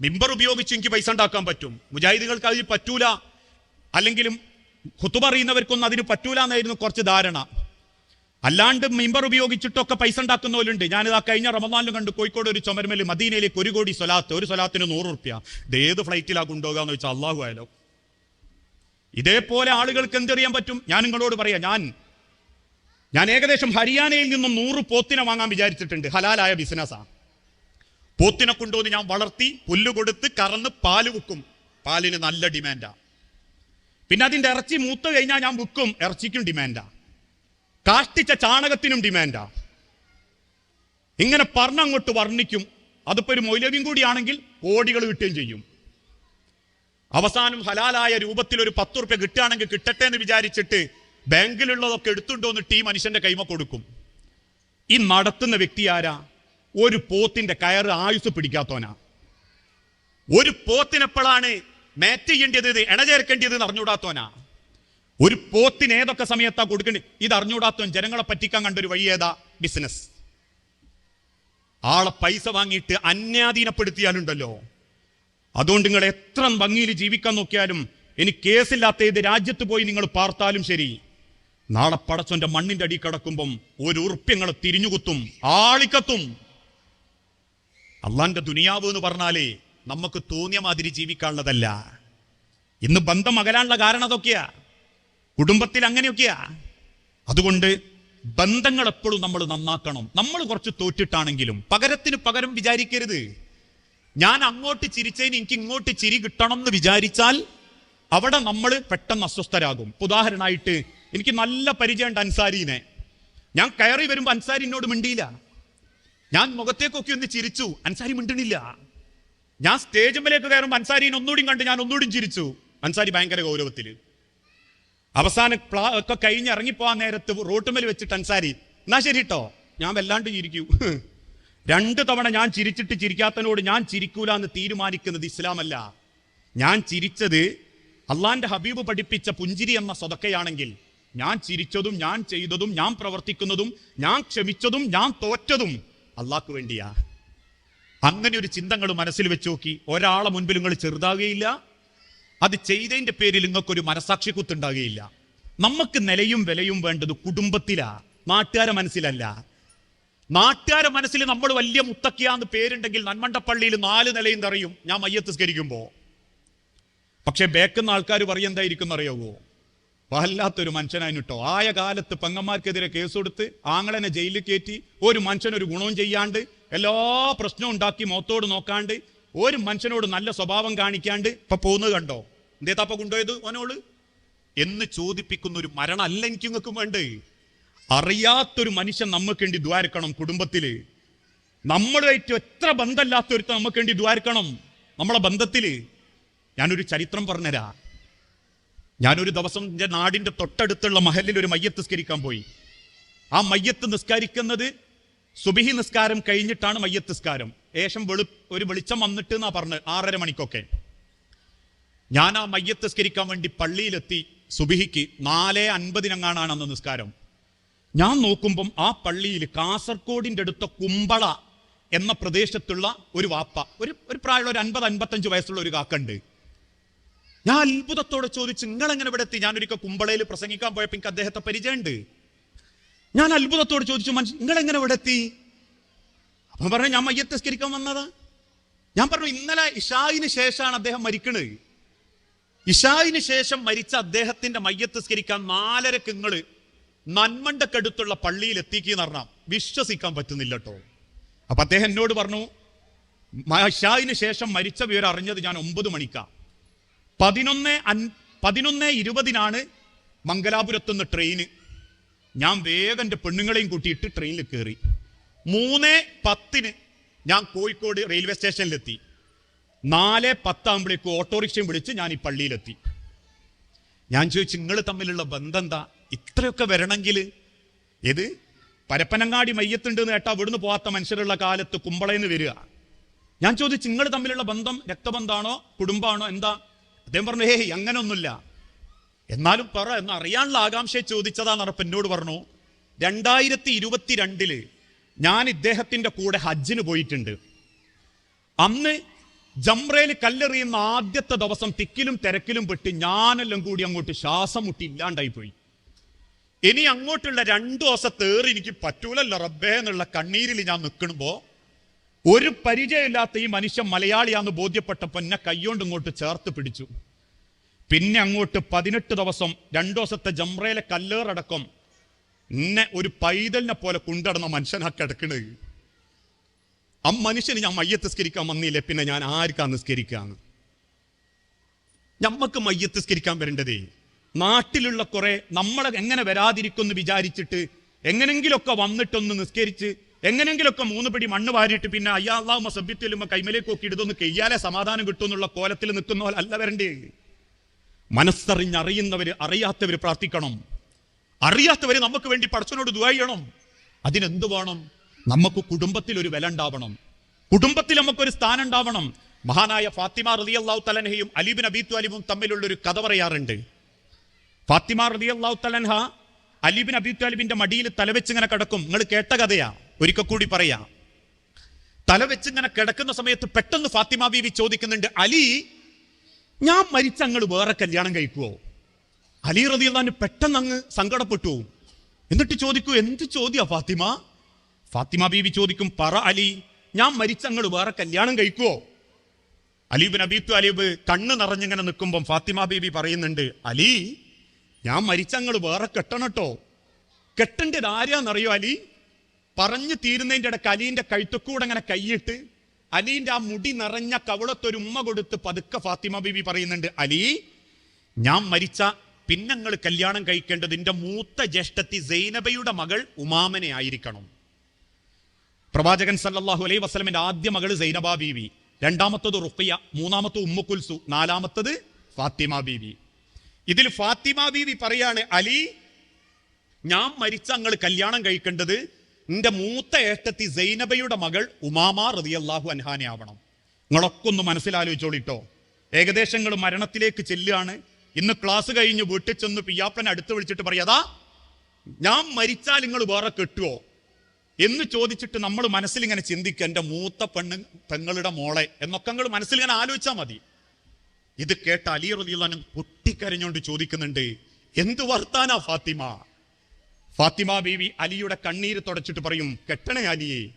മിമ്പർ ഉപയോഗിച്ച് എനിക്ക് പൈസ ഉണ്ടാക്കാൻ പറ്റും. മുജാഹിദികൾക്ക് അതിന് പറ്റൂല. അല്ലെങ്കിലും ഹുത്തുബ അറിയുന്നവർക്കൊന്നും അതിന് പറ്റൂല എന്നായിരുന്നു കുറച്ച് ധാരണ. അല്ലാണ്ട് മിമ്പർ ഉപയോഗിച്ചിട്ടൊക്കെ പൈസ ഉണ്ടാക്കുന്നവരുണ്ട്. ഞാനിത് ആ കഴിഞ്ഞ റമദാനിലും കണ്ടു കോഴിക്കോട് ഒരു ചുമരുമേൽ മദീനയിലേക്ക് ഒരു കോടി സ്വലാത്ത് ഒരു സ്വലാത്തിന് നൂറ് റുപ്യ. ഇത് ഏത് ഫ്ലൈറ്റിലാ കൊണ്ടുപോകാന്ന് വെച്ചാൽ അള്ളാഹു ആയാലോ ഇതേപോലെ ആളുകൾക്ക് എന്തറിയാൻ പറ്റും? ഞാൻ നിങ്ങളോട് പറയാം. ഞാൻ ഞാൻ ഏകദേശം ഹരിയാനയിൽ നിന്നും നൂറ് പോത്തിനെ വാങ്ങാൻ വിചാരിച്ചിട്ടുണ്ട്. ഹലാലായ ബിസിനസ്സാ പോത്തിനെ കൊണ്ടുവന്ന് ഞാൻ വളർത്തി പുല്ല് കൊടുത്ത് കറന്ന് പാൽ വിൽക്കും. പാലിന് നല്ല ഡിമാൻഡാ. പിന്നെ അതിന്റെ ഇറച്ചി മൂത്ത് കഴിഞ്ഞാൽ ഞാൻ വിൽക്കും. ഇറച്ചിക്കും ഡിമാൻഡാ. കാഷ്ടിച്ച ചാണകത്തിനും ഡിമാൻഡാ. ഇങ്ങനെ പറഞ്ഞങ്ങോട്ട് വർണിക്കും. അതിപ്പോ ഒരു മൗലവ്യം കൂടിയാണെങ്കിൽ കോടികൾ കിട്ടുകയും ചെയ്യും. അവസാനം ഹലാലായ രൂപത്തിൽ ഒരു പത്ത് റുപ്യ കിട്ടുകയാണെങ്കിൽ കിട്ടട്ടെ എന്ന് വിചാരിച്ചിട്ട് ബാങ്കിലുള്ളതൊക്കെ എടുത്തുണ്ടോ എന്ന് ഈ മനുഷ്യന്റെ കൈമ കൊടുക്കും. ഈ നടത്തുന്ന വ്യക്തി ആരാ? ഒരു പോത്തിന്റെ കയറ് ആയുസ് പിടിക്കാത്തവനാ. ഒരു പോത്തിനെപ്പോഴാണ് മാറ്റ് ചെയ്യേണ്ടത് ഇണചേർക്കേണ്ടത് എന്ന് അറിഞ്ഞുകൂടാത്തവനാ. ഒരു പോത്തിന് ഏതൊക്കെ സമയത്താ കൊടുക്കേണ്ടത് ഇത് അറിഞ്ഞൂടാത്തവൻ ജനങ്ങളെ പറ്റിക്കാൻ കണ്ടൊരു വഴി ഏതാ? ബിസിനസ്. ആളെ പൈസ വാങ്ങിയിട്ട് അന്യാധീനപ്പെടുത്തിയാലുണ്ടല്ലോ. അതുകൊണ്ട് നിങ്ങൾ എത്ര ഭംഗിയിൽ ജീവിക്കാൻ നോക്കിയാലും ഇനി കേസില്ലാത്ത ഏത് രാജ്യത്ത് പോയി നിങ്ങൾ പാർത്താലും ശരി. നാളെ പടച്ചോന്റെ മണ്ണിന്റെ അടി കിടക്കുമ്പം ഒരു ഉറുപ്പ്യങ്ങളെ തിരിഞ്ഞുകുത്തും ആളിക്കത്തും. അള്ളാന്റെ ദുനിയാവ് എന്ന് പറഞ്ഞാലേ നമുക്ക് തോന്നിയ മാതിരി ജീവിക്കാനുള്ളതല്ല. ഇന്ന് ബന്ധം അകലാനുള്ള കാരണം അതൊക്കെയാ. കുടുംബത്തിൽ അങ്ങനെയൊക്കെയാ. അതുകൊണ്ട് ബന്ധങ്ങൾ എപ്പോഴും നമ്മൾ നന്നാക്കണം. നമ്മൾ കുറച്ച് തോറ്റിട്ടാണെങ്കിലും പകരത്തിന് പകരം വിചാരിക്കരുത്. ഞാൻ അങ്ങോട്ട് ചിരിച്ചതിന് എനിക്ക് ഇങ്ങോട്ട് ചിരി കിട്ടണം എന്ന് വിചാരിച്ചാൽ അവിടെ നമ്മൾ പെട്ടെന്ന് അസ്വസ്ഥരാകും. ഉദാഹരണമായിട്ട് എനിക്ക് നല്ല പരിചയമുണ്ട് അൻസാരിനെ. ഞാൻ കയറി വരുമ്പോൾ അൻസാരി എന്നോട് മിണ്ടിയില്ല. ഞാൻ മുഖത്തേക്കൊക്കെ ഒന്ന് ചിരിച്ചു. അൻസാരി മിണ്ടണില്ല. ഞാൻ സ്റ്റേജുമ്പിലേക്ക് കയറുമ്പോൾ അൻസാരിനെ ഒന്നുകൂടി കണ്ട് ഞാൻ ഒന്നുകൂടി ചിരിച്ചു. അൻസാരി ഭയങ്കര ഗൗരവത്തിൽ അവസാന പ്ലാ ഒക്കെ കഴിഞ്ഞ് ഇറങ്ങിപ്പോവാൻ നേരത്ത് റോട്ടുമേൽ വെച്ചിട്ട് അൻസാരി എന്നാ ശരി കേട്ടോ ഞാൻ വല്ലാണ്ട് ചിരിക്കൂ. രണ്ട് തവണ ഞാൻ ചിരിച്ചിട്ട് ചിരിക്കാത്തതിനോട് ഞാൻ ചിരിക്കൂല എന്ന് തീരുമാനിക്കുന്നത് ഇസ്ലാമല്ല. ഞാൻ ചിരിച്ചത് അള്ളാന്റെ ഹബീബ് പഠിപ്പിച്ച പുഞ്ചിരി എന്ന സ്വതക്കയാണെങ്കിൽ ഞാൻ ചിരിച്ചതും ഞാൻ ചെയ്തതും ഞാൻ പ്രവർത്തിക്കുന്നതും ഞാൻ ക്ഷമിച്ചതും ഞാൻ തോറ്റതും അള്ളാഹ്ക്ക് വേണ്ടിയാ. അങ്ങനെ ഒരു ചിന്തകൾ മനസ്സിൽ വെച്ച് നോക്കി ഒരാളെ മുൻപിൽ നിങ്ങൾ ചെറുതാകുകയില്ല. അത് ചെയ്തതിന്റെ പേരിൽ നിങ്ങൾക്കൊരു മനസാക്ഷി കുത്തുണ്ടാകുകയില്ല. നമുക്ക് നിലയും വിലയും വേണ്ടത് കുടുംബത്തിലാ നാട്ടുകാരെ മനസ്സിലല്ല. നാട്ടുകാരെ മനസ്സിൽ നമ്മൾ വലിയ മുത്തക്കിയാന്ന് പേരുണ്ടെങ്കിൽ നന്മണ്ടപ്പള്ളിയിൽ നാല് നിലയും തറയും. ഞാൻ മയ്യത്ത് സ്കരിക്കുമ്പോൾ പക്ഷെ ബേക്കുന്ന ആൾക്കാർ പറയുന്നതായിരിക്കും അറിയാവോ? വല്ലാത്തൊരു മനുഷ്യനായിട്ടോ ആയ കാലത്ത് പെങ്ങന്മാർക്കെതിരെ കേസ് കൊടുത്ത് ആങ്ങളനെ ജയിലിൽ കയറ്റി ഒരു മനുഷ്യൻ ഒരു ഗുണവും ചെയ്യാണ്ട് എല്ലാ പ്രശ്നവും ഉണ്ടാക്കി മുഖത്തോട് നോക്കാണ്ട് ഒരു മനുഷ്യനോട് നല്ല സ്വഭാവം കാണിക്കാണ്ട് ഇപ്പൊ പോകുന്നത് കണ്ടോ? എന്തേ താപ്പ കൊണ്ടുപോയത് ഓനോൾ? എന്ന് ചോദിപ്പിക്കുന്ന ഒരു മരണം അല്ല എനിക്ക് നിങ്ങൾക്കും വേണ്ടേ. അറിയാത്തൊരു മനുഷ്യൻ നമുക്ക് വേണ്ടി ദ്വാരക്കണം കുടുംബത്തിൽ. നമ്മളുമായിട്ട് എത്ര ബന്ധമില്ലാത്തൊരുത്ത നമുക്ക് വേണ്ടി ദ്വാരക്കണം നമ്മളെ ബന്ധത്തിൽ. ഞാനൊരു ചരിത്രം പറഞ്ഞുതരാ ഞാനൊരു ദിവസം എന്റെ നാടിന്റെ തൊട്ടടുത്തുള്ള മഹലിൽ ഒരു മയ്യത്ത് നിസ്കരിക്കാൻ പോയി. ആ മയ്യത്ത് നിസ്കരിക്കുന്നത് സുബിഹി നിസ്കാരം കഴിഞ്ഞിട്ടാണ് മയ്യത്ത് നിസ്കാരം. ഏഷം വെളു ഒരു വെളിച്ചം വന്നിട്ട് എന്നാ പറഞ്ഞത് ആറര മണിക്കൊക്കെ. ഞാൻ ആ മയ്യത്ത് നിസ്കരിക്കാൻ വേണ്ടി പള്ളിയിലെത്തി സുബിഹിക്ക് നാല് അൻപതിനങ്ങാണാണ് അന്ന് നിസ്കാരം. ഞാൻ നോക്കുമ്പം ആ പള്ളിയിൽ കാസർഗോഡിന്റെ അടുത്ത കുമ്പള എന്ന പ്രദേശത്തുള്ള ഒരു വാപ്പ ഒരു ഒരു പ്രായമുള്ള ഒരു അൻപത് അൻപത്തഞ്ച് വയസ്സുള്ള ഒരു കാക്കുണ്ട് ഞാൻ അത്ഭുതത്തോടെ ചോദിച്ചു നിങ്ങൾ എങ്ങനെ ഇവിടെ എത്തി? ഞാനൊരിക്കൽ കുമ്പളയിൽ പ്രസംഗിക്കാൻ പോയപ്പോൾ എനിക്ക് അദ്ദേഹത്തെ പരിചയമുണ്ട്. ഞാൻ അത്ഭുതത്തോട് ചോദിച്ചു മനുഷ്യൻ നിങ്ങൾ എങ്ങനെ ഇവിടെ എത്തി? അപ്പൊ പറഞ്ഞു ഞാൻ മയ്യത്ത് സ്കരിക്കാൻ വന്നതാ. ഞാൻ പറഞ്ഞു ഇന്നലെ ഇഷായിന് ശേഷമാണ് അദ്ദേഹം മരിക്കണത് ഇഷായിന് ശേഷം മരിച്ച അദ്ദേഹത്തിന്റെ മയ്യത്ത് സ്കരിക്കാൻ നാലരക്ക് നിങ്ങൾ നന്മണ്ടക്കടുത്തുള്ള പള്ളിയിൽ എത്തിക്കുന്ന പറഞ്ഞാൽ വിശ്വസിക്കാൻ പറ്റുന്നില്ല കേട്ടോ അപ്പൊ അദ്ദേഹം എന്നോട് പറഞ്ഞു ഇഷായിന് ശേഷം മരിച്ച വിവരം അറിഞ്ഞത് ഞാൻ ഒമ്പത് മണിക്കാ. പതിനൊന്ന് അൻ പതിനൊന്ന് ഇരുപതിനാണ് മംഗലാപുരത്തുനിന്ന് ട്രെയിന്. ഞാൻ വേഗം എന്റെ പെണ്ണുങ്ങളെയും കൂട്ടിയിട്ട് ട്രെയിനിൽ കയറി. മൂന്ന് പത്തിന് ഞാൻ കോഴിക്കോട് റെയിൽവേ സ്റ്റേഷനിലെത്തി. നാല് പത്താകുമ്പോഴേക്ക് ഓട്ടോറിക്ഷയും വിളിച്ച് ഞാൻ ഈ പള്ളിയിലെത്തി. ഞാൻ ചോദിച്ചു നിങ്ങൾ തമ്മിലുള്ള ബന്ധം എന്താ ഇത്രയൊക്കെ വരണമെങ്കിൽ ഇത് പരപ്പനങ്ങാടി മയ്യത്തുണ്ട് എന്ന് കേട്ടാ ഇവിടുന്ന് പോകാത്ത മനുഷ്യരുള്ള കാലത്ത് കുമ്പളയെന്ന് വരിക. ഞാൻ ചോദിച്ചു നിങ്ങൾ തമ്മിലുള്ള ബന്ധം രക്തബന്ധമാണോ കുടുംബമാണോ? എന്താ? അദ്ദേഹം പറഞ്ഞു ഹേ അങ്ങനൊന്നുമില്ല. എന്നാലും പറ എന്ന് അറിയാനുള്ള ആകാംക്ഷയെ ചോദിച്ചതാണ് അറപ്പ് എന്നോട് പറഞ്ഞു. രണ്ടായിരത്തി ഇരുപത്തിരണ്ടിൽ ഞാൻ ഇദ്ദേഹത്തിന്റെ കൂടെ ഹജ്ജിന് പോയിട്ടുണ്ട്. അന്ന് ജംറയിൽ കല്ലെറിയുന്ന ആദ്യത്തെ ദിവസം തിക്കിലും തിരക്കിലും പെട്ട് ഞാനെല്ലാം കൂടി അങ്ങോട്ട് ശ്വാസം മുട്ടി ഇല്ലാണ്ടായി പോയി. ഇനി അങ്ങോട്ടുള്ള രണ്ടു ദിവസത്തേറി എനിക്ക് പറ്റൂലല്ലോ റബ്ബേ എന്നുള്ള കണ്ണീരിൽ ഞാൻ നിൽക്കണമ്പോ ഒരു പരിചയമില്ലാത്ത ഈ മനുഷ്യൻ മലയാളിയാന്ന് ബോധ്യപ്പെട്ടപ്പോൾ എന്നെ കൈകൊണ്ട് ഇങ്ങോട്ട് ചേർത്ത് പിടിച്ചു. പിന്നെ അങ്ങോട്ട് പതിനെട്ട് ദിവസം രണ്ടു ദിവസത്തെ ജംറയിലെ കല്ലേറടക്കം എന്നെ ഒരു പൈതലിനെ പോലെ കൊണ്ടടന്ന മനുഷ്യനാ കിടക്കണത് ആ മനുഷ്യന് ഞാൻ മയ്യത്ത് സ്കരിക്കാൻ വന്നില്ലേ? പിന്നെ ഞാൻ ആർക്കാ നിസ്കരിക്കാന്ന്? ഞമ്മക്ക് മയ്യത്ത് സ്കരിക്കാൻ വരേണ്ടതേ. നാട്ടിലുള്ള കുറെ നമ്മളെ എങ്ങനെ വരാതിരിക്കുമെന്ന് വിചാരിച്ചിട്ട് എങ്ങനെങ്കിലൊക്കെ വന്നിട്ടൊന്ന് നിസ്കരിച്ച് എങ്ങനെങ്കിലൊക്കെ മൂന്ന് പിടി മണ്ണ് വാരിയിട്ട് പിന്നെ അയ്യാള്ളാവുമ്പോ സഭ്യത്തിലുമ്പോ കൈമലേക്ക് ഒക്കെ ഇടുതൊന്ന് കെയ്യാലെ സമാധാനം കിട്ടുമെന്നുള്ള കോലത്തിൽ നിൽക്കുന്ന പോലെ അല്ല വരണ്ടേ? മനസ്സറിഞ്ഞറിയുന്നവര് അറിയാത്തവര് പ്രാർത്ഥിക്കണം. അറിയാത്തവര് നമുക്ക് വേണ്ടി പടച്ചനോട് ദുആ ചെയ്യണം. അതിനെന്ത് വേണം? നമുക്ക് കുടുംബത്തിൽ ഒരു വില ഉണ്ടാവണം. കുടുംബത്തിൽ നമുക്കൊരു സ്ഥാനം ഉണ്ടാവണം. മഹാനായ ഫാത്തിമ റളിയല്ലാഹു തലൻഹയും അലീബിൻ അബീത്തു അലിബും തമ്മിലുള്ള ഒരു കഥ പറയാറുണ്ട്. ഫാത്തിമ റളിയല്ലാഹു തലൻഹ അലീബിൻ അബീത്തു അലിബിന്റെ മടിയിൽ തലവെച്ചിങ്ങനെ കിടക്കും. നിങ്ങൾ കേട്ട കഥയാ. ഒരിക്കൽ കൂടി പറയാ. തലവെച്ചിങ്ങനെ കിടക്കുന്ന സമയത്ത് പെട്ടെന്ന് ഫാത്തിമ ബീവി ചോദിക്കുന്നുണ്ട് അലി ഞാൻ മരിച്ച അങ്ങ് വേറെ കല്യാണം കഴിക്കുവോ? അലി റളിയല്ലാഹു പെട്ടെന്ന് അങ്ങ് സങ്കടപ്പെട്ടു. എന്നിട്ട് ചോദിക്കൂ എന്ത് ചോദ്യ ഫാത്തിമ? ഫാത്തിമ ബീവി ചോദിക്കും പറ അലി ഞാൻ മരിച്ച അങ്ങ് വേറെ കല്യാണം കഴിക്കുവോ? അലീബിൻ അബീത്തു അലീബ് കണ്ണ് നിറഞ്ഞിങ്ങനെ നിൽക്കുമ്പം ഫാത്തിമ ബീബി പറയുന്നുണ്ട് അലി ഞാൻ മരിച്ചങ്ങൾ വേറെ കെട്ടണട്ടോ കെട്ടേണ്ടത് ആരാന്നറിയോ അലി? പറഞ്ഞു തീരുന്നതിന്റെ ഇടയ്ക്ക് അലീന്റെ കഴുത്തക്കൂടെ അങ്ങനെ കൈയിട്ട് അലീന്റെ ആ മുടി നിറഞ്ഞ കവളത്തൊരു ഉമ്മ കൊടുത്ത് പതുക്കെ ഫാത്തിമ ബിബി പറയുന്നുണ്ട് അലി ഞാൻ മരിച്ച പിന്നങ്ങൾ കല്യാണം കഴിക്കേണ്ടത് എന്റെ മൂത്ത ജ്യേഷ്ഠത്തി സൈനബയുടെ മകൾ ഉമാമനെ ആയിരിക്കണം. പ്രവാചകൻ സല്ലാഹു അലൈഹി വസ്ലമിന്റെ ആദ്യ മകൾ സൈനബ ബീവി രണ്ടാമത്തത് റുഖിയ മൂന്നാമത്തത് ഉമ്മുക്കുൽസു നാലാമത്തത് ഫാത്തിമ ബീവി. ഇതിൽ ഫാത്തിമ ബീവി പറയാണ് അലി ഞാൻ മരിച്ച അങ്ങൾ കല്യാണം കഴിക്കേണ്ടത് എന്റെ മൂത്ത ഏട്ടത്തി സൈനബയുടെ മകൾ ഉമാമ റതിയല്ലാഹു അൻഹാനെ ആവണം. നിങ്ങളൊക്കെ ഒന്ന് മനസ്സിലാലോചിച്ചോളിട്ടോ. ഏകദേശം നിങ്ങൾ മരണത്തിലേക്ക് ചെല്ലുകയാണ്. ഇന്ന് ക്ലാസ് കഴിഞ്ഞ് വീട്ടിൽ ചെന്ന് പിയാപ്പനെ അടുത്ത് വിളിച്ചിട്ട് പറയാതാ ഞാൻ മരിച്ചാൽ നിങ്ങൾ വേറെ കെട്ടുവോ? എന്ന് ചോദിച്ചിട്ട് നമ്മൾ മനസ്സിൽ ഇങ്ങനെ ചിന്തിക്കുക എന്റെ മൂത്ത പെണ്ണ് പെങ്ങളുടെ മോളെ എന്നൊക്കെ നിങ്ങൾ മനസ്സിൽ ഇങ്ങനെ ആലോചിച്ചാൽ മതി. ഇത് കേട്ട അലി റലിയുള്ളാനും പൊട്ടിക്കരഞ്ഞോണ്ട് ചോദിക്കുന്നുണ്ട് എന്ത് വർത്താനാ ഫാത്തിമ? ഫാത്തിമ ബീവി അലിയുടെ കണ്ണീര് തുടച്ചിട്ട് പറയും കെട്ടണേ അലിയെ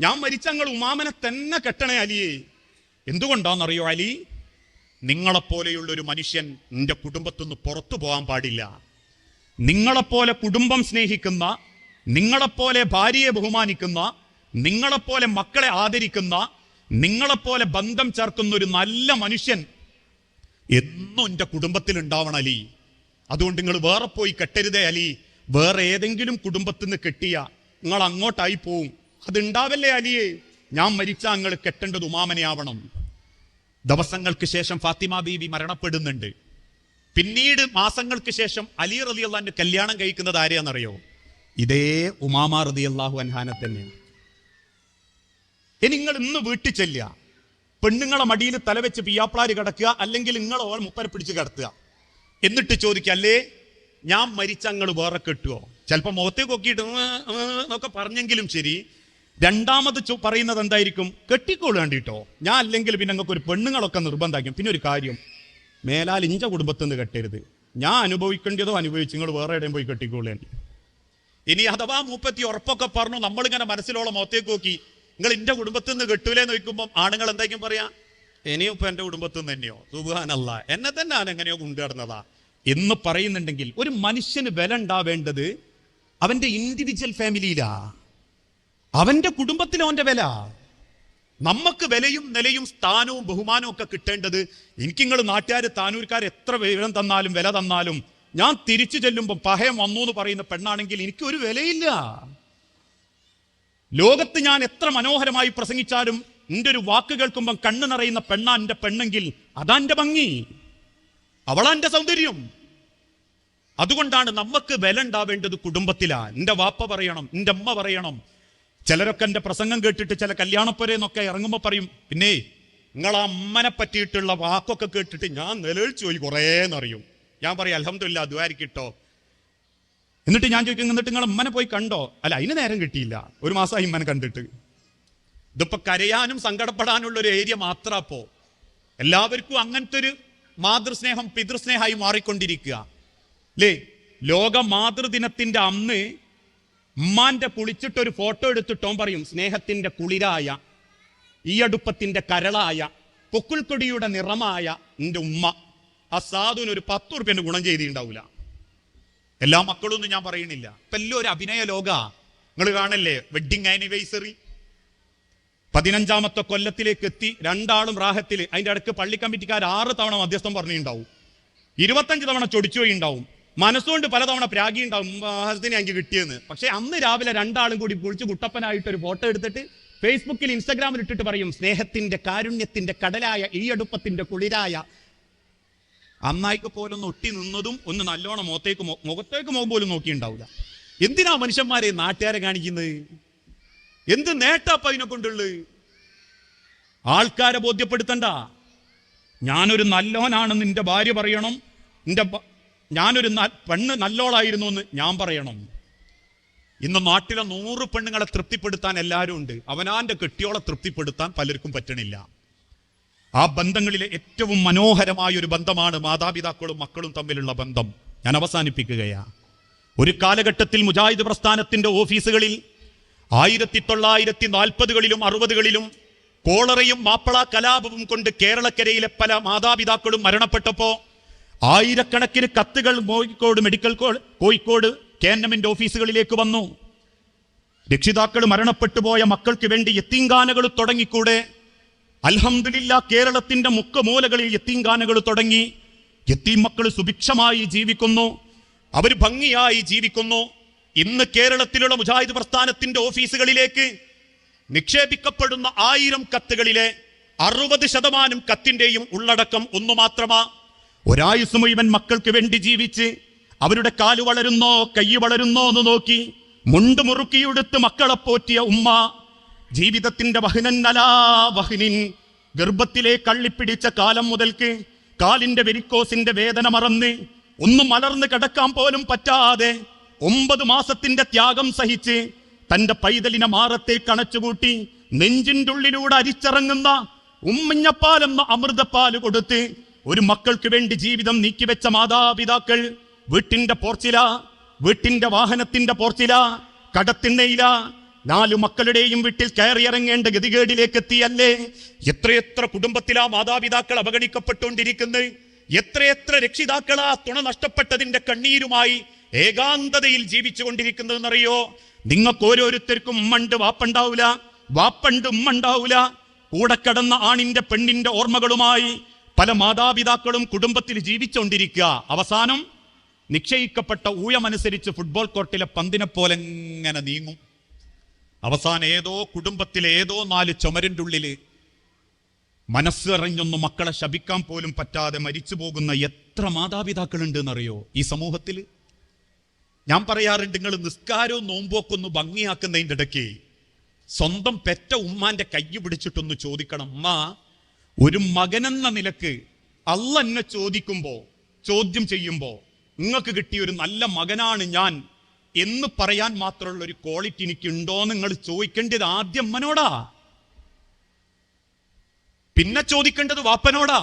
ഞാൻ മരിച്ചങ്ങൾ ഉമാമനെ തന്നെ കെട്ടണേ അലിയെ. എന്തുകൊണ്ടാണെന്നറിയോ അലി? നിങ്ങളെപ്പോലെയുള്ള ഒരു മനുഷ്യൻ നിന്റെ കുടുംബത്തുനിന്ന് പുറത്തു പോകാൻ പാടില്ല. നിങ്ങളെപ്പോലെ കുടുംബം സ്നേഹിക്കുന്ന നിങ്ങളെപ്പോലെ ഭാര്യയെ ബഹുമാനിക്കുന്ന നിങ്ങളെപ്പോലെ മക്കളെ ആദരിക്കുന്ന നിങ്ങളെപ്പോലെ ബന്ധം ചേർക്കുന്ന ഒരു നല്ല മനുഷ്യൻ എന്നും എന്റെ കുടുംബത്തിൽ ഉണ്ടാവണം അലി. അതുകൊണ്ട് നിങ്ങൾ വേറെ പോയി കെട്ടരുതേ അലി. വേറെ ഏതെങ്കിലും കുടുംബത്തിൽ നിന്ന് കെട്ടിയ നിങ്ങൾ അങ്ങോട്ടായി പോവും. അതുണ്ടാവല്ലേ അലിയെ? ഞാൻ മരിച്ച നിങ്ങൾ കെട്ടേണ്ടത് ഉമാമനെയാവണം. ദിവസങ്ങൾക്ക് ശേഷം ഫാത്തിമ ബീവി മരണപ്പെടുന്നുണ്ട്. പിന്നീട് മാസങ്ങൾക്ക് ശേഷം അലി റതി അള്ളാന്റെ കല്യാണം കഴിക്കുന്നത് ആരെയാണെന്നറിയോ? ഇതേ ഉമാമ റതി അള്ളാഹു അൻഹാനെ തന്നെയാണ് ഇനി നിങ്ങൾ ഇന്ന് വീട്ടിൽ ചെല്ലുക. പെണ്ണുങ്ങളെ മടിയിൽ തലവെച്ച് പിയാപ്ലാരി കിടക്കുക അല്ലെങ്കിൽ നിങ്ങൾ ഓൾ മുപ്പരെ പിടിച്ച് കിടത്തുക. എന്നിട്ട് ചോദിക്കുക അല്ലേ ഞാൻ മരിച്ചങ്ങൾ വേറെ കെട്ടുവോ? ചിലപ്പോൾ മുഖത്തേക്ക് നോക്കിയിട്ട് എന്നൊക്കെ പറഞ്ഞെങ്കിലും ശരി. രണ്ടാമത് പറയുന്നത് എന്തായിരിക്കും? കെട്ടിക്കോൾ കണ്ടിട്ടോ ഞാൻ അല്ലെങ്കിൽ പിന്നെ നിങ്ങൾക്ക് ഒരു പെണ്ണുങ്ങളൊക്കെ നിർബന്ധമാക്കും പിന്നെ ഒരു കാര്യം. മേലാൽ ഇഞ്ച കുടുംബത്തിൽ നിന്ന് കെട്ടരുത്. ഞാൻ അനുഭവിക്കേണ്ടതോ അനുഭവിച്ച് നിങ്ങൾ വേറെ എവിടെയും പോയി കെട്ടിക്കോളേണ്ടി. ഇനി അഥവാ മൂപ്പത്തി ഉറപ്പൊക്കെ പറഞ്ഞു നമ്മളിങ്ങനെ മനസ്സിലോളം മുഖത്തേക്ക് നോക്കി നിങ്ങൾ എന്റെ കുടുംബത്തിൽ നിന്ന് കെട്ടൂലേ നോക്കുമ്പോൾ ആണുങ്ങൾ എന്തായിരിക്കും പറയാ? ഇനിയും ഇപ്പൊ എന്റെ കുടുംബത്തിൽ നിന്ന് തന്നെയോ? സുബാനല്ല എന്നെ തന്നെ ഞാൻ എങ്ങനെയോ കൊണ്ടുവരുന്നതാ. എന്ന് പറയുന്നുണ്ടെങ്കിൽ ഒരു മനുഷ്യന് വില ഉണ്ടാവേണ്ടത് അവന്റെ ഇൻഡിവിജ്വൽ ഫാമിലിയിലാ അവന്റെ കുടുംബത്തിൽ അവന്റെ വില. നമുക്ക് വിലയും നിലയും സ്ഥാനവും ബഹുമാനവും ഒക്കെ കിട്ടേണ്ടത് എനിക്ക് നിങ്ങൾ നാട്ടുകാർ താനൂർക്കാർ എത്ര വിവരം തന്നാലും വില തന്നാലും ഞാൻ തിരിച്ചു ചെല്ലുമ്പോൾ പഹയം വന്നു എന്ന് പറയുന്ന പെണ്ണാണെങ്കിൽ എനിക്ക് ഒരു വിലയില്ല. ലോകത്ത് ഞാൻ എത്ര മനോഹരമായി പ്രസംഗിച്ചാലും എന്റെ ഒരു വാക്ക് കേൾക്കുമ്പോൾ കണ്ണു നിറയുന്ന പെണ്ണാ എന്റെ പെണ്ണെങ്കിൽ അതാ എന്റെ ഭംഗി. അവളാ എന്റെ സൗന്ദര്യം. അതുകൊണ്ടാണ് നമുക്ക് വില ഉണ്ടാവേണ്ടത് കുടുംബത്തിലാ. എന്റെ വാപ്പ പറയണം എന്റെ അമ്മ പറയണം. ചിലരൊക്കെ എന്റെ പ്രസംഗം കേട്ടിട്ട് ചില കല്യാണപ്പുരയെന്നൊക്കെ ഇറങ്ങുമ്പോൾ പറയും പിന്നെ നിങ്ങൾ ആ അമ്മനെ പറ്റിയിട്ടുള്ള വാക്കൊക്കെ കേട്ടിട്ട് ഞാൻ നിലവിളിച്ചു പോയി കുറേന്നറിയും ഞാൻ പറയും അലഹമില്ല അതുമായിരിക്കട്ടോ എന്നിട്ട് ഞാൻ ചോദിക്കും എന്നിട്ട് നിങ്ങൾ അമ്മനെ പോയി കണ്ടോ? അല്ല അതിന് നേരം കിട്ടിയില്ല. ഒരു മാസമായി അമ്മനെ കണ്ടിട്ട്. ഇതിപ്പോ കരയാനും സങ്കടപ്പെടാനുള്ള ഒരു ഏരിയ മാത്രാപ്പോ എല്ലാവർക്കും അങ്ങനത്തെ ഒരു മാതൃസ്നേഹം പിതൃസ്നേഹമായി മാറിക്കൊണ്ടിരിക്കുക. അല്ലേ ലോക മാതൃദിനത്തിന്റെ അന്ന് ഉമ്മാന്റെ പുളിച്ചിട്ടൊരു ഫോട്ടോ എടുത്തിട്ടോ പറയും സ്നേഹത്തിന്റെ കുളിരായ ഈ അടുപ്പത്തിന്റെ കരളായ പൊക്കിൾക്കൊടിയുടെ നിറമായ എന്റെ ഉമ്മ. ആ സാധുവിന് ഒരു പത്ത് റുപ്യന് ഗുണം ചെയ്തിട്ടുണ്ടാവില്ല എല്ലാ മക്കളൊന്നും ഞാൻ പറയണില്ല ഇപ്പൊ എല്ലാം ഒരു അഭിനയ ലോക. നിങ്ങൾ കാണല്ലേ? വെഡിങ് ആനിവേഴ്സറി പതിനഞ്ചാമത്തെ കൊല്ലത്തിലേക്ക് എത്തി രണ്ടാളും റാഹത്തിൽ അതിന്റെ അടുക്ക് പള്ളി കമ്മിറ്റിക്കാർ ആറ് തവണ മധ്യസ്ഥം പറഞ്ഞിട്ടുണ്ടാവും. ഇരുപത്തഞ്ച് തവണ ചൊടിച്ചു ഉണ്ടാവും മനസ്സുകൊണ്ട് പലതവണ പ്രാഗി ഉണ്ടാവും ഹസ്തിനെ എനിക്ക് കിട്ടിയെന്ന്. പക്ഷെ അന്ന് രാവിലെ രണ്ടാളും കൂടി കുളിച്ച് കുട്ടപ്പനായിട്ട് ഒരു ഫോട്ടോ എടുത്തിട്ട് ഫേസ്ബുക്കിൽ ഇൻസ്റ്റാഗ്രാമിൽ ഇട്ടിട്ട് പറയും സ്നേഹത്തിന്റെ കാരുണ്യത്തിന്റെ കടലായ ഈ അടുപ്പത്തിന്റെ കുളിരായ. അന്നായിക്ക് പോലൊന്ന് ഒട്ടി നിന്നതും ഒന്ന് നല്ലോണം മുഖത്തേക്ക് മുഖത്തേക്ക് മുഖം പോലും നോക്കിയിട്ടുണ്ടാവില്ല എന്തിനാ മനുഷ്യന്മാരെ നാട്ടുകാരെ കാണിക്കുന്നത്? എന്ത് നേട്ടാപ്പ അതിനെ കൊണ്ടുള്ളത് ആൾക്കാരെ ബോധ്യപ്പെടുത്തണ്ട. ഞാനൊരു നല്ലോനാണെന്ന് നിന്റെ ഭാര്യ പറയണം. നിന്റെ ഞാനൊരു പെണ്ണ് നല്ലോളായിരുന്നു എന്ന് ഞാൻ പറയണം. ഇന്ന് നാട്ടിലെ നൂറ് പെണ്ണുങ്ങളെ തൃപ്തിപ്പെടുത്താൻ എല്ലാവരും ഉണ്ട്. അവനാന്റെ കെട്ടിയോളെ തൃപ്തിപ്പെടുത്താൻ പലർക്കും പറ്റണില്ല. ആ ബന്ധങ്ങളിലെ ഏറ്റവും മനോഹരമായ ഒരു ബന്ധമാണ് മാതാപിതാക്കളും മക്കളും തമ്മിലുള്ള ബന്ധം. ഞാൻ അവസാനിപ്പിക്കുകയാ. ഒരു കാലഘട്ടത്തിൽ മുജാഹിദ് പ്രസ്ഥാനത്തിന്റെ ഓഫീസുകളിൽ ആയിരത്തി തൊള്ളായിരത്തി നാൽപ്പതുകളിലും അറുപതുകളിലും കോളറയും മാപ്പിള കലാപവും കൊണ്ട് കേരളക്കരയിലെ പല മാതാപിതാക്കളും മരണപ്പെട്ടപ്പോ ആയിരക്കണക്കിന് കത്തുകൾ കോഴിക്കോട് മെഡിക്കൽ കോഴിക്കോട് കേന്നമെന്റ് ഓഫീസുകളിലേക്ക് വന്നു. രക്ഷിതാക്കൾ മരണപ്പെട്ടു പോയ മക്കൾക്ക് വേണ്ടി എത്തിങ്കാനകൾ തുടങ്ങിക്കൂടെ? അൽഹംദുലില്ല കേരളത്തിന്റെ മുക്കമൂലകളിൽ എത്തിങ്കാനകൾ തുടങ്ങി. എത്തീം മക്കൾ സുഭിക്ഷമായി ജീവിക്കുന്നു. അവർ ഭംഗിയായി ജീവിക്കുന്നു. ഇന്ന് കേരളത്തിലുള്ള മുജാഹിദ് പ്രസ്ഥാനത്തിന്റെ ഓഫീസുകളിലേക്ക് നിക്ഷേപിക്കപ്പെടുന്ന ആയിരം കത്തുകളിലെ അറുപത് ശതമാനം കത്തിന്റെയും ഉള്ളടക്കം ഒന്നു മാത്രമാ. ഒരായുസ് മുഴുവൻ മക്കൾക്ക് വേണ്ടി ജീവിച്ച് അവരുടെ കാൽ വളരുന്നോ കൈ വളരുന്നോ എന്ന് നോക്കി മുണ്ട് മുറുക്കിയെടുത്ത് മക്കളെ പോറ്റിയ ഉമ്മ ജീവിതത്തിന്റെ വഹനന്നലാ വഹനിൻ ഗർഭത്തിലെ കള്ളിപ്പിടിച്ച കാലം മുതൽക്ക് കാലിന്റെ വെരിക്കോസിന്റെ വേദന മറന്ന് ഒന്നും മലർന്ന് കിടക്കാൻ പോലും പറ്റാതെ ഒമ്പത് മാസത്തിന്റെ ത്യാഗം സഹിച്ച് തന്റെ പൈതലിനെ മാറത്തെ കണച്ചുകൂട്ടി നെഞ്ചിന്റെ ഉള്ളിലൂടെ അരിച്ചിറങ്ങുന്ന ഉമ്മിഞ്ഞപ്പാലെന്ന അമൃതപ്പാൽ കൊടുത്ത് ഒരു മക്കൾക്ക് വേണ്ടി ജീവിതം നീക്കിവെച്ച മാതാപിതാക്കൾ വീട്ടിന്റെ പോർച്ചില വീട്ടിന്റെ വാഹനത്തിന്റെ പോർച്ചില കടത്തിണ്ണയില നാലു മക്കളുടെയും വീട്ടിൽ കയറിയിറങ്ങേണ്ട ഗതികേടിലേക്ക് എത്തിയല്ലേ എത്രയെത്ര കുടുംബത്തിലാ മാതാപിതാക്കൾ അവഗണിക്കപ്പെട്ടുകൊണ്ടിരിക്കുന്നത്? എത്രയെത്ര രക്ഷിതാക്കളാ തുണ നഷ്ടപ്പെട്ടതിന്റെ കണ്ണീരുമായി ഏകാന്തതയിൽ ജീവിച്ചു കൊണ്ടിരിക്കുന്നതെന്നറിയോ നിങ്ങൾക്ക് ഓരോരുത്തർക്കും ഉമ്മണ്ട് വാപ്പണ്ടാവൂല. വാപ്പണ്ട് ഉമ്മണ്ടാവൂല. കൂടെ കടന്ന ആണിന്റെ പെണ്ണിന്റെ ഓർമ്മകളുമായി പല മാതാപിതാക്കളും കുടുംബത്തിൽ ജീവിച്ചുകൊണ്ടിരിക്കുക അവസാനം നിശ്ചയിക്കപ്പെട്ട ഊയമനുസരിച്ച് ഫുട്ബോൾ കോർട്ടിലെ പന്തിനെ പോലെ എങ്ങനെ നീങ്ങും. അവസാനം ഏതോ കുടുംബത്തിലെ ഏതോ നാല് ചുമരിന്റെ ഉള്ളിൽ മനസ്സറിഞ്ഞൊന്നും മക്കളെ ശപിക്കാൻ പോലും പറ്റാതെ മരിച്ചു പോകുന്ന എത്ര മാതാപിതാക്കളുണ്ട് എന്നറിയോ ഈ സമൂഹത്തിൽ ഞാൻ പറയാറുണ്ട് നിങ്ങൾ നിസ്കാരവും നോമ്പൊക്കെ ഒന്ന് ഭംഗിയാക്കുന്നതിന്റെ ഇടയ്ക്ക് സ്വന്തം പെറ്റ ഉമ്മാന്റെ കൈ പിടിച്ചിട്ടൊന്ന് ചോദിക്കണം അമ്മ ഒരു മകനെന്ന നിലയ്ക്ക് അല്ല എന്നെ ചോദിക്കുമ്പോ ചോദ്യം ചെയ്യുമ്പോ നിങ്ങൾക്ക് കിട്ടിയ ഒരു നല്ല മകനാണ് ഞാൻ എന്ന് പറയാൻ മാത്രമുള്ള ഒരു ക്വാളിറ്റി എനിക്ക് ഉണ്ടോ നിങ്ങൾ ചോദിക്കേണ്ടത് ആദ്യം അമ്മനോടാ പിന്നെ ചോദിക്കേണ്ടത് വാപ്പനോടാ.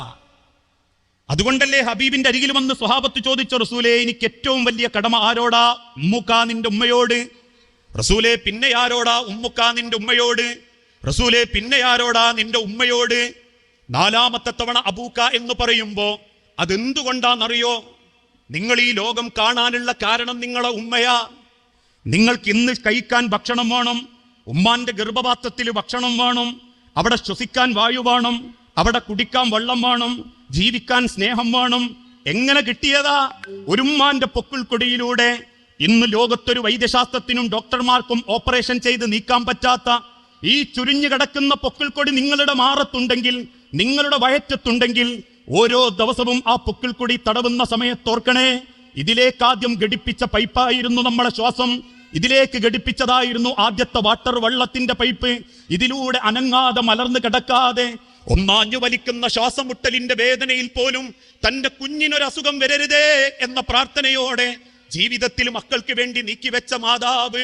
അതുകൊണ്ടല്ലേ ഹബീബിന്റെ അരികിൽ വന്ന് സ്വഹാബത്ത് ചോദിച്ച റസൂലെ എനിക്ക് ഏറ്റവും വലിയ കടമ ആരോടാ? ഉമ്മുക്ക നിന്റെ ഉമ്മയോട്. റസൂലെ പിന്നെ ആരോടാ? ഉമ്മുക്ക നിന്റെ ഉമ്മയോട്. റസൂലെ പിന്നെ ആരോടാ? നിന്റെ ഉമ്മയോട്. നാലാമത്തെ തവണ അബൂക്ക എന്ന് പറയുമ്പോ അതെന്തുകൊണ്ടാണെന്നറിയോ? നിങ്ങൾ ഈ ലോകം കാണാനുള്ള കാരണം നിങ്ങളെ ഉമ്മയാ. നിങ്ങൾക്ക് ഇന്ന് കഴിക്കാൻ ഭക്ഷണം വേണം ഉമ്മാന്റെ ഗർഭപാത്രത്തിൽ ഭക്ഷണം വേണം അവിടെ ശ്വസിക്കാൻ വായു വേണം അവിടെ കുടിക്കാൻ വെള്ളം വേണം ജീവിക്കാൻ സ്നേഹം വേണം. എങ്ങനെ കിട്ടിയതാ? ഒരുമാന്റെ ഉമ്മാന്റെ പൊക്കിൾക്കൊടിയിലൂടെ. ഇന്ന് ലോകത്തൊരു വൈദ്യശാസ്ത്രത്തിനും ഡോക്ടർമാർക്കും ഓപ്പറേഷൻ ചെയ്ത് നീക്കാൻ പറ്റാത്ത ഈ ചുരിഞ്ഞു കിടക്കുന്ന പൊക്കിൾക്കൊടി നിങ്ങളുടെ മാറത്തുണ്ടെങ്കിൽ നിങ്ങളുടെ വയറ്റത്തുണ്ടെങ്കിൽ ഓരോ ദിവസവും ആ പൊക്കിൾക്കൊടി തടവുന്ന സമയത്തോർക്കണേ ഇതിലേക്ക് ആദ്യം ഘടിപ്പിച്ച പൈപ്പായിരുന്നു നമ്മളെ ശ്വാസം. ഇതിലേക്ക് ഘടിപ്പിച്ചതായിരുന്നു ആദ്യത്തെ വാട്ടർ വെള്ളത്തിന്റെ പൈപ്പ്. ഇതിലൂടെ അനങ്ങാതെ മലർന്നു കിടക്കാതെ ഒന്നാഞ്ഞു വലിക്കുന്ന ശ്വാസമുട്ടലിന്റെ വേദനയിൽ പോലും തന്റെ കുഞ്ഞിനൊരസുഖം വരരുതേ എന്ന പ്രാർത്ഥനയോടെ ജീവിതത്തിൽ മക്കൾക്ക് വേണ്ടി നീക്കിവെച്ച മാതാവ്